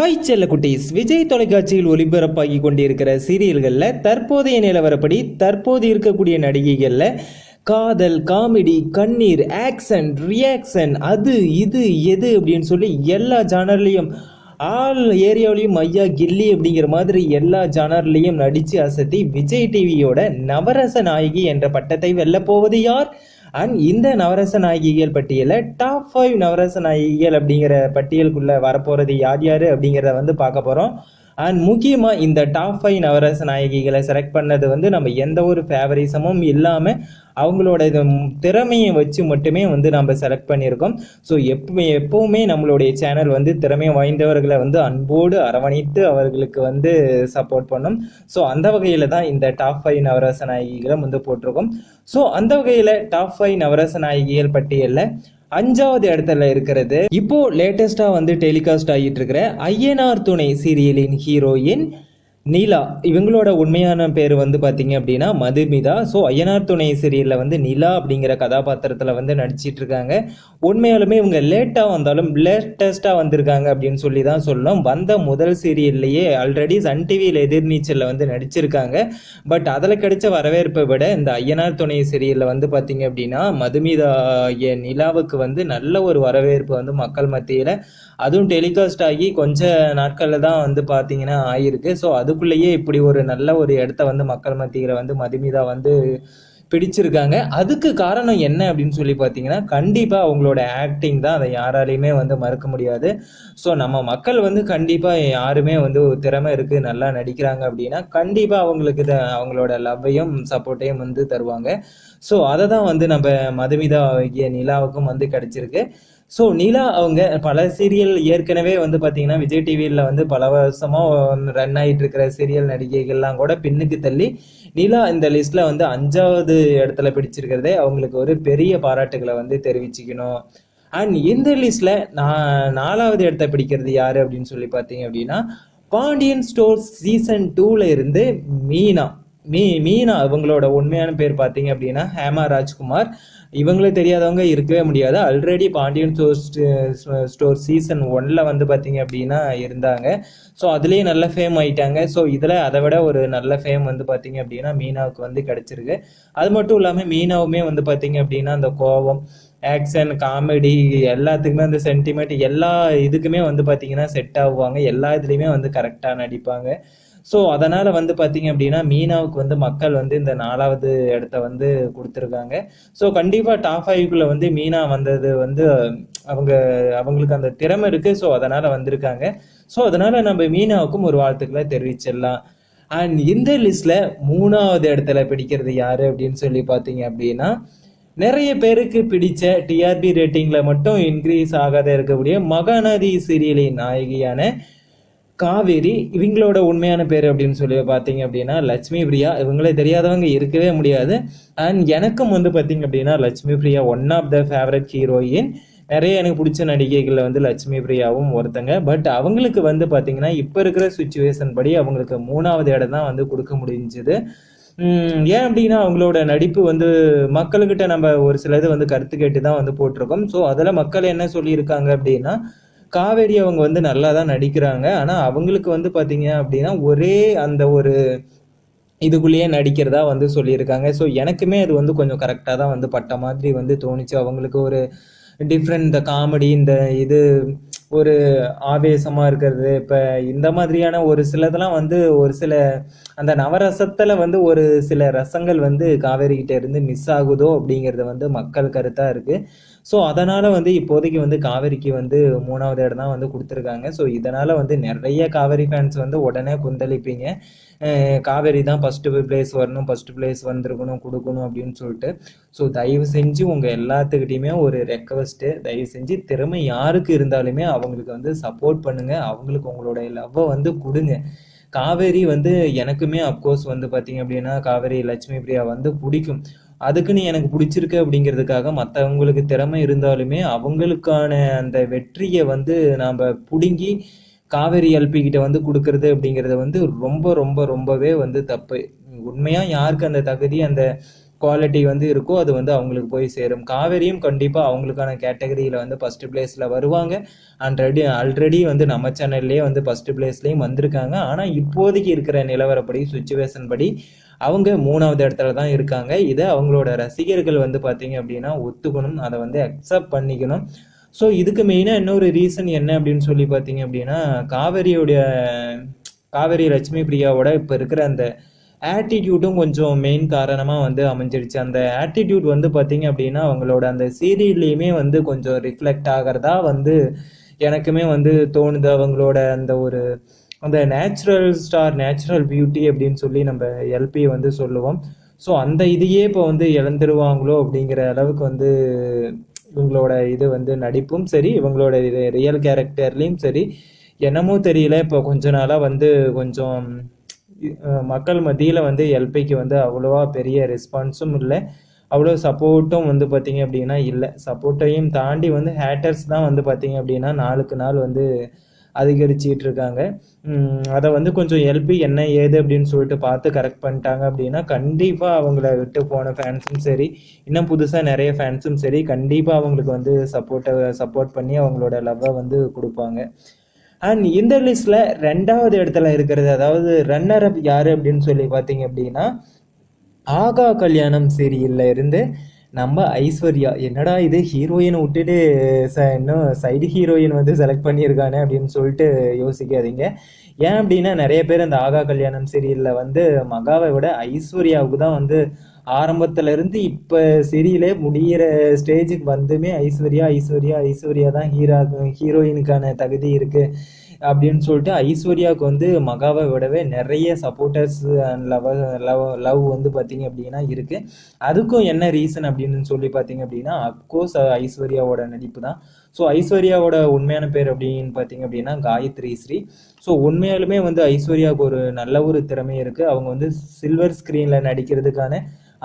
Hi செல்லக்குட்டீஸ் Vijay தொலைக்காட்சியில் ஒளிபரப்பாகி கொண்டிருக்கிற சீரியல்களில் தற்போதைய நிலவரப்படி தற்போது இருக்கக்கூடிய நடிகைகளில் காதல் காமெடி கண்ணீர் ஆக்ஷன் ரியாக்ஷன் அது இது எது அப்படின்னு சொல்லி எல்லா ஜானர்லேயும் ஆல் ஏரியாவிலையும் ஐயா கில்லி அப்படிங்கிற மாதிரி எல்லா ஜானர்லேயும் நடித்து அசத்தி விஜய் டிவியோட நவரச நாயகி என்ற பட்டத்தை வெல்லப்போவது யார்? அண்ட் இந்த நவரச நாயகிகள் பட்டியலில் டாப் ஃபைவ் நவரச நாயகிகள் அப்படிங்கிற பட்டியலுக்குள்ளே வரப்போகிறது யார் யார் அப்படிங்கிறத வந்து பார்க்க போகிறோம் அண்ட் முக்கியமாக இந்த டாப் ஃபைவ் நவரச நாயகிகளை செலக்ட் பண்ணது வந்து நம்ம எந்த ஒரு ஃபேவரிசமும் இல்லாமல் அவங்களோட இது திறமையை வச்சு மட்டுமே வந்து நம்ம செலக்ட் பண்ணியிருக்கோம். ஸோ எப்பவுமே எப்பவுமே நம்மளுடைய சேனல் வந்து திறமை வாய்ந்தவர்களை வந்து அன்போடு அரவணைத்து அவர்களுக்கு வந்து சப்போர்ட் பண்ணும். ஸோ அந்த வகையில் தான் இந்த டாப் ஃபைவ் நவரச நாயகிகளை வந்து போட்டிருக்கோம். ஸோ அந்த வகையில் டாப் ஃபைவ் நவரச நாயகிகள் பட்டியலில் அஞ்சாவது இடத்துல இருக்கிறது. இப்போ லேட்டஸ்டா வந்து டெலிகாஸ்ட் ஆகிட்டு இருக்கிற ஐஎன்ஆர் துணை சீரியலின் ஹீரோயின் நீலா இவங்களோட உண்மையான பேர் வந்து பார்த்தீங்க அப்படின்னா மதுமிதா. ஸோ ஐயனார் துணை சீரியலில் வந்து நிலா அப்படிங்கிற கதாபாத்திரத்தில் வந்து நடிச்சிட்டு இருக்காங்க உண்மையாலுமே இவங்க லேட்டாக வந்தாலும் லேட்டஸ்ட்டாக வந்திருக்காங்க அப்படின்னு சொல்லி தான் சொல்லணும். வந்த முதல் சீரியல்லையே ஆல்ரெடி சன் டிவியில் எதிர்நீச்சலில் வந்து நடிச்சிருக்காங்க. பட் அதில் கிடைச்ச வரவேற்பை விட இந்த ஐயனார் துணை சீரியலில் வந்து பார்த்தீங்க அப்படின்னா மதுமிதா ஆகிய நிலாவுக்கு வந்து நல்ல ஒரு வரவேற்பு வந்து மக்கள் மத்தியில். அதுவும் டெலிகாஸ்ட் ஆகி கொஞ்ச நாட்களில் தான் வந்து பார்த்தீங்கன்னா ஆயிருக்கு. ஸோ அது அதுக்குள்ளேயே இப்படி ஒரு நல்ல ஒரு இடத்த வந்து மக்கள் மத்தியில் வந்து மதுமிதா வந்து பிடிச்சிருக்காங்க. அதுக்கு காரணம் என்ன அப்படின்னு சொல்லி பார்த்தீங்கன்னா கண்டிப்பாக அவங்களோட ஆக்டிங் தான் அதை யாராலையுமே வந்து மறுக்க முடியாது. ஸோ நம்ம மக்கள் வந்து கண்டிப்பாக யாருமே வந்து திறமை இருக்குது நல்லா நடிக்கிறாங்க அப்படின்னா கண்டிப்பாக அவங்களுக்கு த- அவங்களோட லவ்வையும் சப்போர்ட்டையும் வந்து தருவாங்க. ஸோ அதை தான் வந்து நம்ம மதுமிதா ஆகிய நிலாவுக்கும் வந்து கிடச்சிருக்கு. ஸோ நிலா அவங்க பல சீரியல் ஏற்கனவே வந்து பார்த்தீங்கன்னா விஜய் டிவியில் வந்து பல வருஷமாக ரன் ஆகிட்டு இருக்கிற சீரியல் நடிகைகள்லாம் கூட பின்னுக்கு தள்ளி நிலா இந்த லிஸ்ட்டில் வந்து அஞ்சாவது இடத்துல பிடிச்சிருக்கிறதே அவங்களுக்கு ஒரு பெரிய பாராட்டுகளை வந்து தெரிவிச்சுக்கணும். அண்ட் இந்த லிஸ்ட்டில் நான் நாலாவது இடத்த பிடிக்கிறது யார் அப்படின்னு சொல்லி பார்த்தீங்க அப்படின்னா பாண்டியன் ஸ்டோர்ஸ் சீசன் டூவில் இருந்து மீனா. மீ மீனா இவங்களோட உண்மையான பேர் பார்த்தீங்க அப்படின்னா ஹேமா ராஜ்குமார். இவங்களே தெரியாதவங்க இருக்கவே முடியாது. Already Pandian store store season ஒன்ல வந்து பார்த்தீங்க அப்படின்னா இருந்தாங்க. ஸோ அதுலேயே நல்ல ஃபேம் ஆயிட்டாங்க. ஸோ இதில் அதை விட ஒரு நல்ல ஃபேம் வந்து பார்த்தீங்க அப்படின்னா மீனாவுக்கு வந்து கிடச்சிருக்கு. அது மட்டும் இல்லாமல் மீனாவுமே வந்து பார்த்தீங்க அப்படின்னா அந்த கோபம் ஆக்ஷன் காமெடி எல்லாத்துக்குமே அந்த சென்டிமெண்ட் எல்லா இதுக்குமே வந்து பார்த்தீங்கன்னா செட் ஆகுவாங்க. எல்லா இதுலேயுமே வந்து கரெக்டாக நடிப்பாங்க. ஸோ அதனால் வந்து பார்த்தீங்க அப்படின்னா மீனாவுக்கு வந்து மக்கள் வந்து இந்த நாலாவது இடத்த வந்து கொடுத்துருக்காங்க. ஸோ கண்டிப்பாக டாப் ஃபைவ்க்குள்ளே வந்து மீனா வந்தது வந்து அவங்க அவங்களுக்கு அந்த திறமை இருக்குது ஸோ அதனால் வந்திருக்காங்க. ஸோ அதனால் நம்ம மீனாவுக்கும் ஒரு வாழ்த்துக்களை தெரிவிச்சிடலாம். அண்ட் இந்த லிஸ்ட்ல மூணாவது இடத்துல பிடிக்கிறது யாரு அப்படின்னு சொல்லி பார்த்தீங்க அப்படின்னா நிறைய பேருக்கு பிடிச்ச டிஆர்பி ரேட்டிங்ல மட்டும் இன்க்ரீஸ் ஆகாத இருக்கக்கூடிய மகாநதி சீரியலின் நாயகியான காவேரி இவங்களோட உண்மையான பேர் அப்படின்னு சொல்லி பார்த்தீங்க அப்படின்னா லட்சுமி பிரியா. இவங்களே தெரியாதவங்க இருக்கவே முடியாது. அண்ட் எனக்கும் வந்து பார்த்தீங்க அப்படின்னா Lakshmi Priya one of the favourite heroine நிறைய எனக்கு பிடிச்ச நடிகைகளில் வந்து லட்சுமி பிரியாவும் ஒருத்தங்க. பட் அவங்களுக்கு வந்து பார்த்தீங்கன்னா இப்போ இருக்கிற சுச்சுவேஷன் படி அவங்களுக்கு மூணாவது இடம் தான் வந்து கொடுக்க முடிஞ்சது. ஏன் அப்படின்னா அவங்களோட நடிப்பு வந்து மக்கள்கிட்ட நம்ம ஒரு சிலது வந்து கருத்து கேட்டு தான் வந்து போட்டிருக்கோம். ஸோ அதில் மக்கள் என்ன சொல்லியிருக்காங்க அப்படின்னா காவேரி அவங்க வந்து நல்லா தான் நடிக்கிறாங்க. ஆனால் அவங்களுக்கு வந்து பார்த்தீங்க அப்படின்னா ஒரே அந்த ஒரு இதுக்குள்ளேயே நடிக்கிறதா வந்து சொல்லியிருக்காங்க. ஸோ எனக்குமே அது வந்து கொஞ்சம் கரெக்டாக தான் வந்து பட்ட மாதிரி வந்து தோணுச்சு. அவங்களுக்கு ஒரு டிஃப்ரெண்ட் இந்த காமெடி இந்த இது ஒரு ஆவேசமாக இருக்கிறது. இப்போ இந்த மாதிரியான ஒரு சிலதெல்லாம் வந்து ஒரு சில அந்த நவரசத்தில் வந்து ஒரு சில ரசங்கள் வந்து காவேரி கிட்ட இருந்து மிஸ் ஆகுதோ அப்படிங்கிறது வந்து மக்கள் கருத்தாக இருக்குது ஸோ அதனால் வந்து இப்போதைக்கு வந்து காவேரிக்கு வந்து மூணாவது இடம் தான் வந்து கொடுத்துருக்காங்க. ஸோ இதனால் வந்து நிறைய காவேரி ஃபேன்ஸ் வந்து உடனே கொந்தளிப்பீங்க. காவேரி தான் ஃபஸ்ட்டு பிளேஸ் வரணும் ஃபஸ்ட்டு பிளேஸ் வந்திருக்கணும் கொடுக்கணும் அப்படின்னு சொல்லிட்டு. ஸோ தயவு செஞ்சு உங்கள் எல்லாத்துக்கிட்டையுமே ஒரு ரெக்வஸ்ட்டு தயவு செஞ்சு திறமை யாருக்கு இருந்தாலுமே அவங்களுக்கு வந்து சப்போர்ட் பண்ணுங்கள் அவங்களுக்கு உங்களோட லவ்வை வந்து கொடுங்க. காவேரி வந்து எனக்குமே அப்கோர்ஸ் வந்து பார்த்தீங்க அப்படின்னா காவேரி லட்சுமி பிரியா வந்து பிடிக்கும். அதுக்குன்னு எனக்கு பிடிச்சிருக்கு அப்படிங்கிறதுக்காக மற்றவங்களுக்கு திறமை இருந்தாலுமே அவங்களுக்கான அந்த வெற்றியை வந்து நாம் பிடுங்கி காவேரி எல்பி கிட்ட வந்து கொடுக்கறது அப்படிங்கிறது வந்து ரொம்ப ரொம்ப ரொம்பவே வந்து தப்பு. உண்மையாக யாருக்கு அந்த தகுதி அந்த குவாலிட்டி வந்து இருக்கோ அது வந்து அவங்களுக்கு போய் சேரும். காவேரியும் கண்டிப்பாக அவங்களுக்கான கேட்டகரியில் வந்து ஃபஸ்ட்டு பிளேஸில் வருவாங்க. ஆல்ரெடி ஆல்ரெடி வந்து நம்ம சேனல்லே வந்து ஃபஸ்ட்டு பிளேஸ்லேயும் வந்திருக்காங்க. ஆனால் இப்போதைக்கு இருக்கிற நிலவரப்படி சுச்சுவேஷன் படி அவங்க மூணாவது இடத்துல தான் இருக்காங்க. இதை அவங்களோட ரசிகர்கள் வந்து பார்த்தீங்க அப்படின்னா ஒத்துக்கணும். அதை வந்து அக்செப்ட் பண்ணிக்கணும். ஸோ இதுக்கு மெயினாக இன்னொரு ரீசன் என்ன அப்படின்னு சொல்லி பார்த்தீங்க அப்படின்னா காவேரியோடைய காவேரி லட்சுமி பிரியாவோட இப்போ இருக்கிற அந்த ஆட்டிடியூட்டும் கொஞ்சம் மெயின் காரணமாக வந்து அமைஞ்சிருச்சு. அந்த ஆட்டிடியூட் வந்து பார்த்தீங்க அப்படின்னா அவங்களோட அந்த சீரியல்லையுமே வந்து கொஞ்சம் ரிஃப்ளெக்ட் ஆகிறதா வந்து எனக்குமே வந்து தோணுது. அவங்களோட அந்த ஒரு அந்த நேச்சுரல் ஸ்டார் நேச்சுரல் பியூட்டி அப்படின்னு சொல்லி நம்ம எல்பி வந்து சொல்லுவோம். ஸோ அந்த இதையே இப்போ வந்து இழந்துருவாங்களோ அப்படிங்கிற அளவுக்கு வந்து இவங்களோட இது வந்து நடிப்பும் சரி இவங்களோட இது ரியல் கேரக்டர்லேயும் சரி என்னமோ தெரியல. இப்போ கொஞ்ச நாளாக வந்து கொஞ்சம் மக்கள் மத்தியில் வந்து எல்பிக்கு வந்து அவ்வளோவா பெரிய ரெஸ்பான்ஸும் இல்லை. அவ்வளோ சப்போர்ட்டும் வந்து பார்த்தீங்க அப்படின்னா இல்லை. சப்போர்ட்டையும் தாண்டி வந்து ஹேட்டர்ஸ் தான் வந்து பார்த்தீங்க அப்படின்னா நாளுக்கு நாள் வந்து அதிகரிச்சிட்டு இருக்காங்க அதை வந்து கொஞ்சம் எல்பி என்ன ஏது அப்படின்னு சொல்லிட்டு பார்த்து கரெக்ட் பண்ணிட்டாங்க அப்படின்னா கண்டிப்பாக அவங்கள விட்டு போன ஃபேன்ஸும் சரி இன்னும் புதுசாக நிறைய ஃபேன்ஸும் சரி கண்டிப்பாக அவங்களுக்கு வந்து சப்போர்ட்டை சப்போர்ட் பண்ணி அவங்களோட லவ்வை வந்து கொடுப்பாங்க. அண்ட் இந்த லிஸ்ட்டில் ரெண்டாவது இடத்துல இருக்கிறது அதாவது ரன்னர் அப் யார் அப்படின்னு சொல்லி பார்த்தீங்க அப்படின்னா ஆகா கல்யாணம் சீரியல்ல இருந்து நம்ம ஐஸ்வர்யா என்னடா இது ஹீரோயினை விட்டுட்டு ச இன்னும் சைடு ஹீரோயின் வந்து செலக்ட் பண்ணியிருக்கானே அப்படின்னு சொல்லிட்டு யோசிக்காதீங்க. ஏன் அப்படின்னா நிறைய பேர் அந்த ஆகா கல்யாணம் சீரியலில் வந்து மகாவை விட ஐஸ்வர்யாவுக்கு தான் வந்து ஆரம்பத்துல இருந்து இப்ப சீரியலே முடியிற ஸ்டேஜுக்கு வந்துமே ஐஸ்வர்யா ஐஸ்வர்யா ஐஸ்வர்யா தான் ஹீரா ஹீரோயினுக்கான தகுதி இருக்கு. அப்படின்னு சொல்லிட்டு ஐஸ்வர்யாவுக்கு வந்து மகாவை விடவே நிறைய supporters and love love love வந்து பார்த்தீங்க அப்படின்னா இருக்குது அதுக்கும் என்ன ரீசன் அப்படின்னு சொல்லி பார்த்தீங்க அப்படின்னா அப்கோர்ஸ் ஐஸ்வர்யாவோட நடிப்பு தான். ஸோ ஐஸ்வர்யாவோட உண்மையான பேர் அப்படின்னு பார்த்தீங்க அப்படின்னா காயத்ரி ஸ்ரீ. ஸோ உண்மையாலுமே வந்து ஐஸ்வர்யாவுக்கு ஒரு நல்ல ஒரு திறமை இருக்குது அவங்க வந்து சில்வர் ஸ்க்ரீனில் நடிக்கிறதுக்கான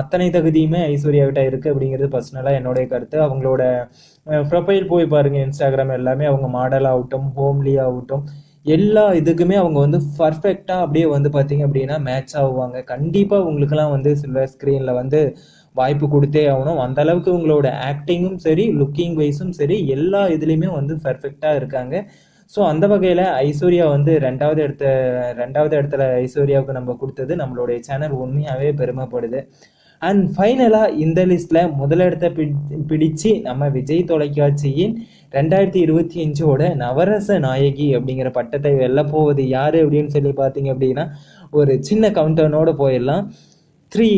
அத்தனை தகுதியுமே ஐஸ்வர்யா கிட்ட இருக்கு அப்படிங்கிறது பர்சனலாக என்னுடைய கருத்து. அவங்களோட ப்ரொஃபைல் போய் பாருங்க இன்ஸ்டாகிராம் எல்லாமே அவங்க மாடல் ஆகட்டும் ஹோம்லி ஆகட்டும். எல்லா இதுக்குமே அவங்க வந்து பர்ஃபெக்டாக அப்படியே வந்து பார்த்தீங்க அப்படின்னா மேட்ச் ஆகுவாங்க. கண்டிப்பாக உங்களுக்குலாம் வந்து சில்வர் ஸ்க்ரீனில் வந்து வாய்ப்பு கொடுத்தே ஆகணும். அந்த அளவுக்கு உங்களோட ஆக்டிங்கும் சரி லுக்கிங் வைஸும் சரி எல்லா இதுலேயுமே வந்து பர்ஃபெக்டாக இருக்காங்க. ஸோ அந்த வகையில் ஐஸ்வர்யா வந்து ரெண்டாவது இடத்த ரெண்டாவது இடத்துல ஐஸ்வர்யாவுக்கு நம்ம கொடுத்தது நம்மளுடைய சேனல் உண்மையாகவே பெருமைப்படுது. அண்ட் ஃபைனலாக இந்த லிஸ்ட்டில் முதலிடத்தை பிடி பிடிச்சு நம்ம விஜய் தொலைக்காட்சியின் ரெண்டாயிரத்தி இருபத்தி அஞ்சோட நவரச நாயகி அப்படிங்கிற பட்டத்தை வெல்ல போவது யார் அப்படின்னு சொல்லி பார்த்தீங்க அப்படின்னா ஒரு சின்ன கவுண்டனோடு போயிடலாம். Three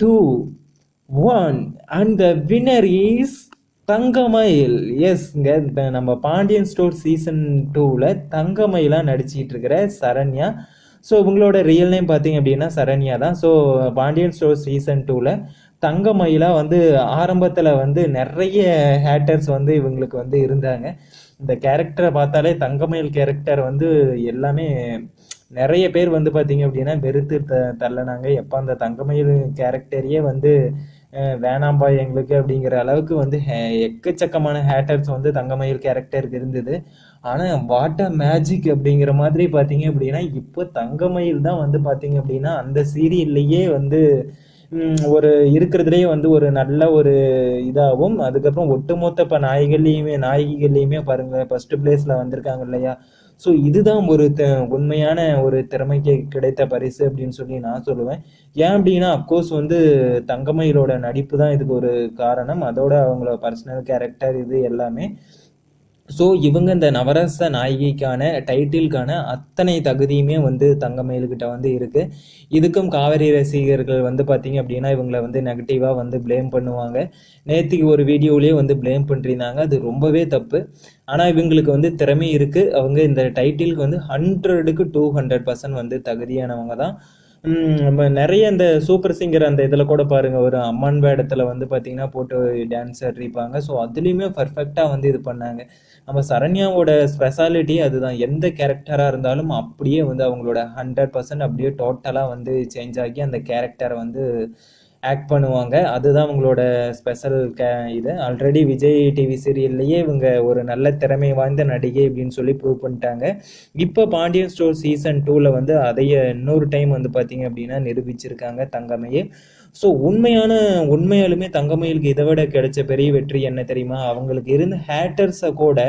two one and the winner is Thangamayil. எஸ்ங்க நம்ம பாண்டியன் ஸ்டோர் சீசன் டூவில் தங்கமயிலாக நடிச்சிட்டு இருக்கிற சரண்யா. ஸோ இவங்களோட ரியல் நேம் பார்த்தீங்க அப்படின்னா சரண்யா தான். ஸோ பாண்டியன் ஸ்டோர் சீசன் டூவில் தங்கமயிலா வந்து ஆரம்பத்தில் வந்து நிறைய ஹேட்டர்ஸ் வந்து இவங்களுக்கு வந்து இருந்தாங்க. இந்த கேரக்டரை பார்த்தாலே தங்கமயில் கேரக்டர் வந்து எல்லாமே நிறைய பேர் வந்து பார்த்தீங்க அப்படின்னா வெறுத்து த தள்ளனாங்க. எப்போ அந்த தங்கமயில் கேரக்டரையே வந்து வேணாம்பா எங்களுக்கு அப்படிங்கிற அளவுக்கு வந்து ஹே- எக்கச்சக்கமான ஹேட்டர்ஸ் வந்து தங்கமயில் கேரக்டருக்கு இருந்தது. ஆனால் வாட் அ மேஜிக் அப்படிங்கிற மாதிரி பார்த்தீங்க அப்படின்னா இப்போ தங்கமயில் தான் வந்து பார்த்தீங்க அப்படின்னா அந்த சீரியல்லையே வந்து ஒரு இருக்கிறதுலேயே வந்து ஒரு நல்ல ஒரு இதாகவும் அதுக்கப்புறம் ஒட்டுமொத்த இப்போ நாய்கள்லையுமே நாயகிகள்லையுமே பாருங்க ஃபர்ஸ்ட் பிளேஸில் வந்திருக்காங்க இல்லையா? ஸோ இதுதான் ஒரு த உண்மையான ஒரு திறமைக்கு கிடைத்த பரிசு அப்படின்னு சொல்லி நான் சொல்லுவேன். ஏன் அப்படின்னா அப்கோர்ஸ் வந்து தங்கமயிலோட நடிப்பு தான் இதுக்கு ஒரு காரணம். அதோட அவங்களோட பர்சனல் கேரக்டர் இது எல்லாமே. ஸோ இவங்க இந்த நவரச நாயகிக்கான டைட்டிலுக்கான அத்தனை தகுதியுமே வந்து தங்கமயிலுக்கிட்ட வந்து இருக்குது இதுக்கும் காவிரி ரசிகர்கள் வந்து பார்த்தீங்க அப்படின்னா இவங்களை வந்து நெகட்டிவாக வந்து ப்ளேம் பண்ணுவாங்க. நேற்றுக்கு ஒரு வீடியோவிலேயே வந்து ப்ளேம் பண்ணிருந்தாங்க. அது ரொம்பவே தப்பு. ஆனால் இவங்களுக்கு வந்து திறமை இருக்குது அவங்க இந்த டைட்டிலுக்கு வந்து ஹண்ட்ரடுக்கு டூ ஹண்ட்ரட் பர்சன்ட் வந்து தகுதியானவங்க தான். நிறைய இந்த சூப்பர் சிங்கர் அந்த இதில் கூட பாருங்கள் ஒரு அம்மன் வேடத்தில் வந்து பார்த்தீங்கன்னா போட்டு டான்ஸ் ஆடிருப்பாங்க ஸோ அதுலேயுமே பர்ஃபெக்டாக வந்து இது பண்ணாங்க. நம்ம சரண்யாவோட ஸ்பெஷாலிட்டி அதுதான். எந்த கேரக்டராக இருந்தாலும் அப்படியே வந்து அவங்களோட ஹண்ட்ரட் பர்சன்ட் அப்படியே டோட்டலாக வந்து சேஞ்ச் ஆகி அந்த கேரக்டரை வந்து ஆக்ட் பண்ணுவாங்க. அதுதான் அவங்களோட ஸ்பெஷல் க இது. ஆல்ரெடி விஜய் டிவி சீரியல்லையே இவங்க ஒரு நல்ல திறமை வாய்ந்த நடிகை அப்படின்னு சொல்லி ப்ரூவ் பண்ணிட்டாங்க. இப்போ பாண்டியன் ஸ்டோர் சீசன் டூவில் வந்து அதையே இன்னொரு டைம் வந்து பார்த்தீங்க அப்படின்னா நிரூபிச்சிருக்காங்க தங்கமையே ஸோ உண்மையான உண்மையாலுமே தங்கமயிலுக்கு இதை விட கிடைச்ச பெரிய வெற்றி என்ன தெரியுமா? அவங்களுக்கு இருந்த ஹேட்டர்ஸை கூட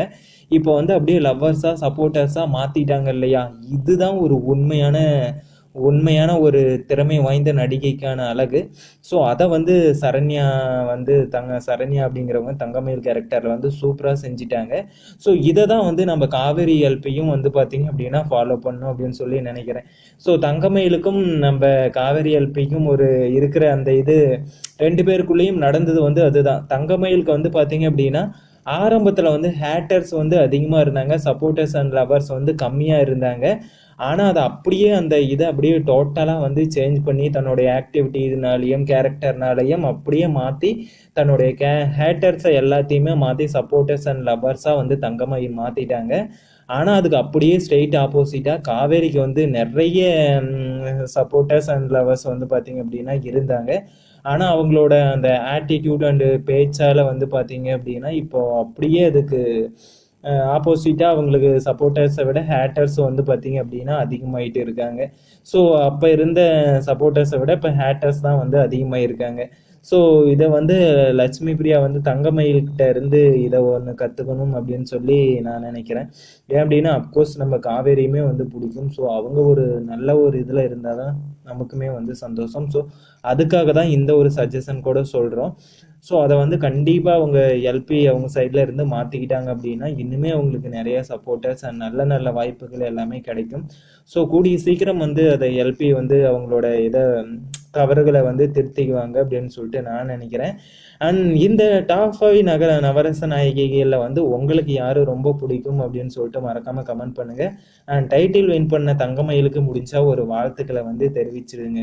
இப்போ வந்து அப்படியே லவ்வர்ஸாக சப்போர்ட்டர்ஸாக மாற்றிட்டாங்க இல்லையா? இதுதான் ஒரு உண்மையான உண்மையான ஒரு திறமை வாய்ந்த நடிகைக்கான அழகு. ஸோ அதை வந்து சரண்யா வந்து தங்க சரண்யா அப்படிங்கிறவங்க தங்கமயில் கேரக்டரில் வந்து சூப்பராக செஞ்சிட்டாங்க. ஸோ இதை தான் வந்து நம்ம காவேரி எல்பியும் வந்து பார்த்தீங்க அப்படின்னா ஃபாலோ பண்ணும் அப்படின்னு சொல்லி நினைக்கிறேன். ஸோ தங்கமயிலுக்கும் நம்ம காவேரி எல்பிக்கும் ஒரு இருக்கிற அந்த இது ரெண்டு பேருக்குள்ளேயும் நடந்தது வந்து அதுதான். தங்கமயிலுக்கு வந்து பார்த்தீங்க அப்படின்னா ஆரம்பத்தில் வந்து ஹேட்டர்ஸ் வந்து அதிகமாக இருந்தாங்க சப்போர்ட்டர்ஸ் அண்ட் லவர்ஸ் வந்து கம்மியாக இருந்தாங்க. ஆனால் அதை அப்படியே அந்த இதை அப்படியே டோட்டலாக வந்து சேஞ்ச் பண்ணி தன்னுடைய ஆக்டிவிட்டினாலையும் கேரக்டர்னாலையும் அப்படியே மாற்றி தன்னுடைய கே ஹேட்டர்ஸை எல்லாத்தையுமே மாற்றி சப்போர்ட்டர்ஸ் அண்ட் லவர்ஸாக வந்து தங்கமாக மாற்றிட்டாங்க ஆனால் அதுக்கு அப்படியே ஸ்ட்ரெயிட் ஆப்போசிட்டாக காவேரிக்கு வந்து நிறைய சப்போர்ட்டர்ஸ் அண்ட் லவர்ஸ் வந்து பார்த்திங்க அப்படின்னா இருந்தாங்க. ஆனால் அவங்களோட அந்த ஆட்டிடியூட் அண்டு பேச்சால் வந்து பார்த்தீங்க அப்படின்னா இப்போ அப்படியே அதுக்கு ஆப்போசிட்டாக அவங்களுக்கு சப்போர்ட்டர்ஸை விட ஹேட்டர்ஸ் வந்து பார்த்தீங்க அப்படின்னா அதிகமாயிட்டு இருக்காங்க. ஸோ அப்போ இருந்த சப்போர்ட்டர்ஸை விட இப்போ ஹேட்டர்ஸ் தான் வந்து அதிகமாக இருக்காங்க ஸோ இதை வந்து லட்சுமி பிரியா வந்து தங்கமயில்கிட்ட இருந்து இதை ஒன்று கற்றுக்கணும் அப்படின்னு சொல்லி நான் நினைக்கிறேன். ஏன் அப்படின்னா அப்கோர்ஸ் நம்ம காவேரியுமே வந்து பிடிக்கும். ஸோ அவங்க ஒரு நல்ல ஒரு இதில் இருந்தால் தான் நமக்குமே வந்து சந்தோஷம். ஸோ அதுக்காக தான் இந்த ஒரு சஜஷன் கூட சொல்கிறோம் ஸோ அதை வந்து கண்டிப்பாக அவங்க எல்பி அவங்க சைடில் இருந்து மாற்றிக்கிட்டாங்க அப்படின்னா இன்னுமே அவங்களுக்கு நிறைய சப்போர்ட்டர்ஸ் அண்ட் நல்ல நல்ல வாய்ப்புகள் எல்லாமே கிடைக்கும். ஸோ கூடிய சீக்கிரம் வந்து அதை எல்பி வந்து அவங்களோட இதை தவறுகளை வந்து திருத்திக்குவாங்க அப்படின்னு சொல்லிட்டு நான் நினைக்கிறேன். அண்ட் இந்த டாப் ஃபைவ் நகர நவரச நாயகிகளில் வந்து உங்களுக்கு யார் ரொம்ப பிடிக்கும் அப்படின்னு சொல்லிட்டு மறக்காமல் கமெண்ட் பண்ணுங்கள் அண்ட் டைட்டில் வின் பண்ண தங்கமயிலுக்கு முடிஞ்சால் ஒரு வாழ்த்துக்களை வந்து தெரிவிச்சிருங்க.